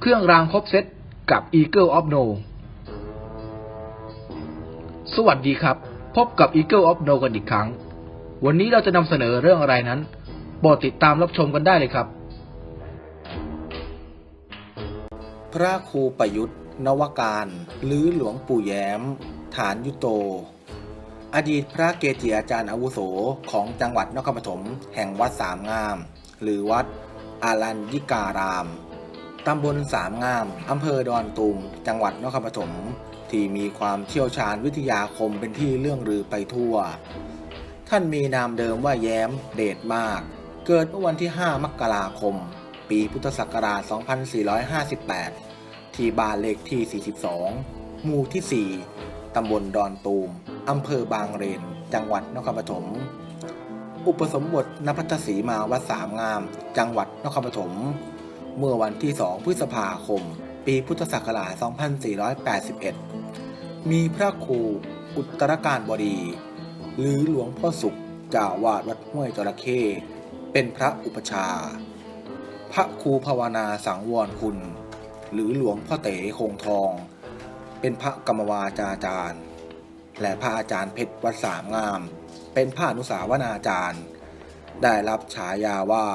เครื่องรางครบเซตกับ Eagle of No สวัสดีครับ พบกับ Eagle of No กันอีกครั้ง วันนี้เราจะนำเสนอเรื่องอะไรนั้นโปรดติดตามรับชมกันได้เลยครับ พระครูประยุทธ์ นวการ หรือหลวงปู่แย้ม ฐานยุโต อดีตพระเกจิอาจารย์อาวุโสของจังหวัดนครปฐมแห่งวัดสามงาม หรือวัดอารัญญิการาม ตำบลสามงาม อำเภอดอนตูม จังหวัดนครปฐม ที่มีความเชี่ยวชาญวิทยาคมเป็นที่เรื่องลือไปทั่ว ท่านมีนามเดิมว่าแย้มเดชมาก เกิดเมื่อวันที่ 5 มกราคม ปีพุทธศักราช 2458 ที่บ้านเลขที่ 42 หมู่ที่ 4 ตำบลดอนตูม อำเภอบางเรน จังหวัดนครปฐม อุปสมบทนภัทรศรีมาวัดสามงาม จังหวัดนครปฐม เมื่อวันที่ 2 พฤษภาคม ปีพุทธศักราช 2481 มีพระครูอุตรการบดี หรือหลวงพ่อสุขจาวาดวัดห้วยจระเข้เป็นพระอุปชา พระครูภาวนาสังวรคุณ หรือหลวงพ่อเต๋คงทอง เป็นพระกรรมวาจาจารย์ และพระอาจารย์เพชรวัดสามงาม เป็นพระอนุสาวนาจารย์ ได้รับฉายาว่า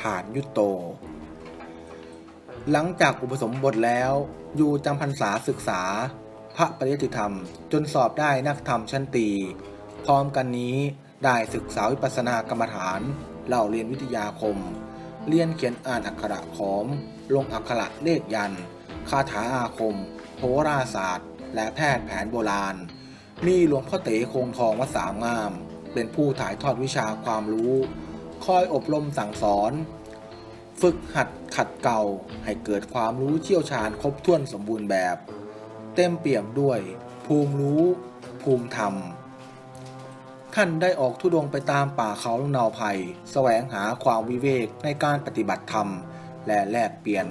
ฐานยุตโต หลังจากอุปสมบทแล้วอยู่จำพรรษาศึกษา พระปริยติธรรม จนสอบได้นักธรรมชั้นตี พร้อมกันนี้ได้ศึกษาวิปัสสนากรรมฐานเล่าเรียนวิทยาคม เรียนเขียนอ่านอักขระขอม ลงอักขระเลขยันคาถาอาคม โหราศาสตร์ และแพทย์แผนโบราณ มีหลวงพ่อเต๋คงทองวัดสามงาม เป็นผู้ถ่ายทอดวิชาความรู้ คอยอบรมสั่งสอน ฝึกหัดขัดเกลาให้เกิดความรู้เชี่ยวชาญครบถ้วนสมบูรณ์แบบ เต็มเปี่ยมด้วย ภูมิรู้ ภูมิธรรม ท่านได้ออกทุดงไปตามป่าเขาลำเนาภัย แสวงหาความวิเวกในการปฏิบัติธรรม และแลกเปลี่ยน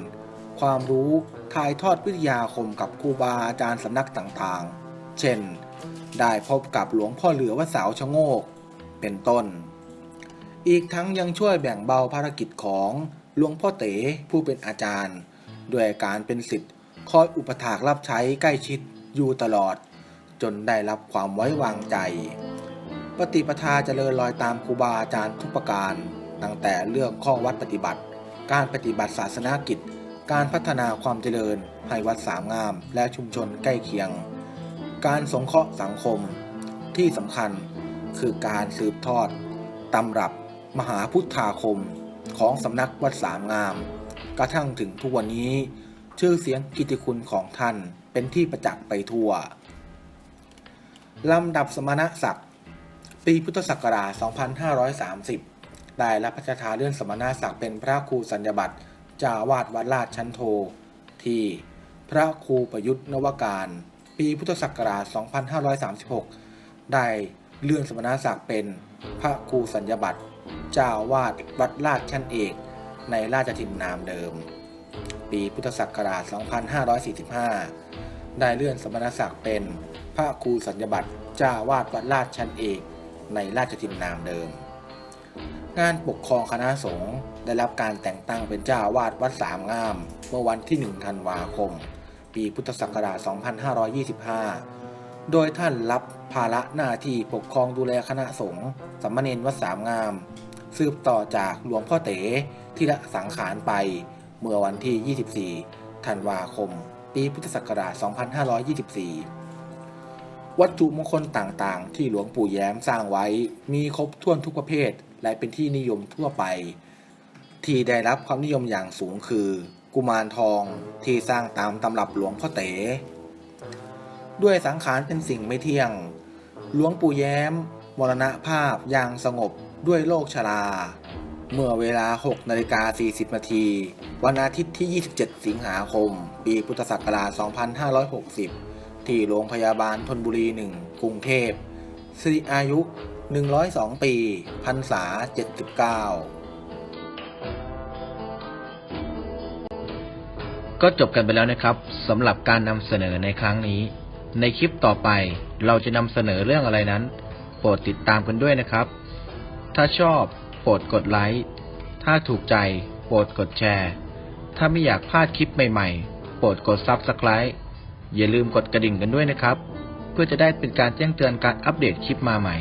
ความรู้ถ่ายทอดวิทยาคมกับครูบาอาจารย์สำนักต่างๆ เช่น ได้พบกับหลวงพ่อเหลือวัดสาวชะโงก เป็นต้น อีกทั้งยังช่วยแบ่งเบาภารกิจของ หลวงพ่อเต๋ผู้เป็นอาจารย์ ด้วยการเป็นสิทธิ์คอยอุปถากรับใช้ใกล้ชิดอยู่ตลอด จนได้รับความไว้วางใจ ปฏิปทาเจริญรอยตามครูบาอาจารย์ทุกประการ ตั้งแต่เรื่องข้อวัดปฏิบัติ การปฏิบัติศาสนากิจ การพัฒนาความเจริญให้วัดสามงามและชุมชนใกล้เคียง การสงเคราะห์สังคม ที่สำคัญคือการสืบทอดตำรับมหาพุทธาคม ของสำนักวัดสามงาม กระทั่งถึงทุกวันนี้ ชื่อเสียงกิติคุณของท่านเป็นที่ประจักษ์ไปทั่ว ลำดับสมณศักดิ์ปีพุทธศักราช 2530 ได้รับพระราชทานเลื่อนสมณศักดิ์เป็นพระครูสัญญบัตรเจ้าวาดวัดราชชันโท ที่พระครูประยุทธ์นวการ ปีพุทธศักราช 2536 ได้เลื่อนสมณศักดิ์เป็นพระครูสัญญบัตร เจ้าวาดวัดราชชั้นเอก ในราชทินนามเดิม ปีพุทธศักราช 2545 ได้เลื่อนสมณศักดิ์เป็นพระครูสัญญบัตรเจ้าวาดวัดราชชั้นเอกในราชทินนามเดิม งานปกครองคณะสงฆ์ได้รับการแต่งตั้งเป็นเจ้าวาดวัดสามงาม เมื่อวันที่ 1 ธันวาคม ปีพุทธศักราช 2525 โดยท่านรับภาระหน้าที่ปกครองดูแลคณะสงฆ์สามเณรวัดสามงาม สืบต่อจากหลวงพ่อเต๋ที่ละสังขารไปเมื่อวันที่ 24 ธันวาคม ปีพุทธศักราช 2524 วัตถุมงคลต่างๆ ที่หลวงปู่แย้มสร้างไว้มีครบถ้วนทุกประเภท และเป็นที่นิยมทั่วไป ที่ได้รับความนิยมอย่างสูงคือ กุมารทองที่สร้างตามตำรับหลวงพ่อเต๋ด้วยสังขารเป็นสิ่งไม่เที่ยง หลวงปู่แย้ม มรณภาพอย่างสงบ ด้วยโรคชรา เมื่อเวลา 6นาฬิกา40นาทีวันอาทิตย์ที่ 27 สิงหาคม ปีพุทธศักราช 2560 ที่โรงพยาบาลธนบุรี 1 กรุงเทพสิริอายุ 102 ปีพรรษา 79ก็จบกันไปแล้วนะครับสำหรับการนำเสนอในครั้งนี้ ในคลิปต่อไปเราจะนำเสนอเรื่องอะไรนั้น โปรดติดตามกันด้วยนะครับ ถ้าชอบ โปรดกดไลค์ ถ้าถูกใจ โปรดกดแชร์ ถ้าไม่อยากพลาดคลิปใหม่ๆ โปรดกด Subscribe อย่าลืมกดกระดิ่งกันด้วยนะครับ เพื่อจะได้เป็นการแจ้งเตือนการอัปเดตคลิปมาใหม่